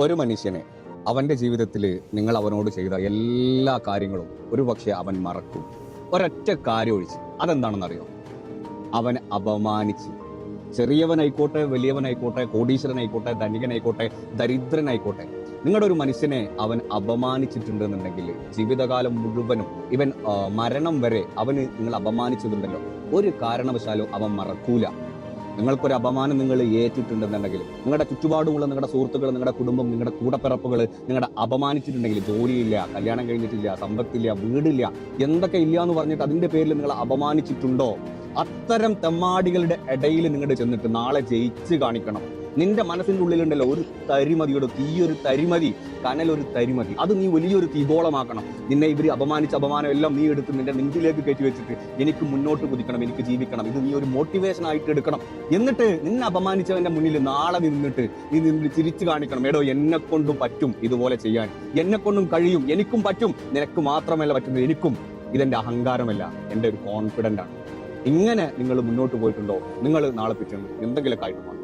ഒരു മനുഷ്യനെ അവന്റെ ജീവിതത്തിൽ നിങ്ങൾ അവനോട് ചെയ്ത എല്ലാ കാര്യങ്ങളും ഒരു പക്ഷേ അവൻ മറക്കും. ഒരൊറ്റ കാര്യം ഒഴിച്ച് അതെന്താണെന്നറിയോ? അവൻ അപമാനിച്ച്. ചെറിയവനായിക്കോട്ടെ വലിയവനായിക്കോട്ടെ കോടീശ്വരനായിക്കോട്ടെ ധനികനായിക്കോട്ടെ ദരിദ്രനായിക്കോട്ടെ. നിങ്ങളുടെ ഒരു മനുഷ്യനെ അവൻ അപമാനിച്ചിട്ടുണ്ടെന്നുണ്ടെങ്കിൽ ജീവിതകാലം മുഴുവനും ഇവൻ മരണം വരെ അവന് നിങ്ങൾ അപമാനിച്ചതുണ്ടല്ലോ. ഒരു കാരണവശാലും അവൻ മറക്കൂല. നിങ്ങൾക്കൊരു അപമാനം നിങ്ങൾ ഏറ്റിട്ടുണ്ടെന്നുണ്ടെങ്കിൽ നിങ്ങളുടെ ചുറ്റുപാടുമുള്ള നിങ്ങളുടെ സുഹൃത്തുക്കൾ നിങ്ങളുടെ കുടുംബം നിങ്ങളുടെ കൂടപ്പിറപ്പുകൾ നിങ്ങളുടെ അപമാനിച്ചിട്ടുണ്ടെങ്കിൽ ജോലിയില്ല കല്യാണം കഴിഞ്ഞിട്ടില്ല സമ്പത്തില്ല വീടില്ല എന്തൊക്കെ ഇല്ല എന്ന് പറഞ്ഞിട്ട് അതിന്റെ പേരിൽ നിങ്ങൾ അപമാനിച്ചിട്ടുണ്ടോ? അത്തരം തെമ്മാടികളുടെ ഇടയിൽ നിങ്ങൾ ചെന്നിട്ട് നാളെ ജയിച്ച് കാണിക്കണം. നിന്റെ മനസ്സിന്റെ ഉള്ളിലുണ്ടല്ലോ ഒരു തരിമതിയുടെ തീയൊരു തരിമതി കനൽ ഒരു തരിമതി. അത് നീ വലിയൊരു തീഗോളമാക്കണം നിന്നെ ഇവർ അപമാനിച്ച അപമാനം എല്ലാം നീ എടുത്ത് നിന്റെ നെഞ്ചിലേക്ക് കയറ്റി വെച്ചിട്ട് എനിക്ക് മുന്നോട്ട് കുതിക്കണം എനിക്ക് ജീവിക്കണം. ഇത് നീ ഒരു മോട്ടിവേഷൻ ആയിട്ട് എടുക്കണം. എന്നിട്ട് നിന്നെ അപമാനിച്ചവന്റെ മുന്നിൽ നാളെ നിന്നിട്ട് നീ നിന്ന് ചിരിച്ചു കാണിക്കണം. എടോ എന്നെ കൊണ്ടും പറ്റും ഇതുപോലെ ചെയ്യാൻ. എന്നെ കൊണ്ടും കഴിയും. എനിക്കും പറ്റും. നിനക്ക് മാത്രമല്ല പറ്റുന്നത്. എനിക്കും ഇതെന്റെ അഹങ്കാരമല്ല. എന്റെ ഒരു കോൺഫിഡന്റ് ആണ്. ഇങ്ങനെ നിങ്ങൾ മുന്നോട്ട് പോയിട്ടുണ്ടോ? നിങ്ങൾ നാളെ പിറ്റേന്ന് എന്തെങ്കിലുമൊക്കെ ആയിട്ട്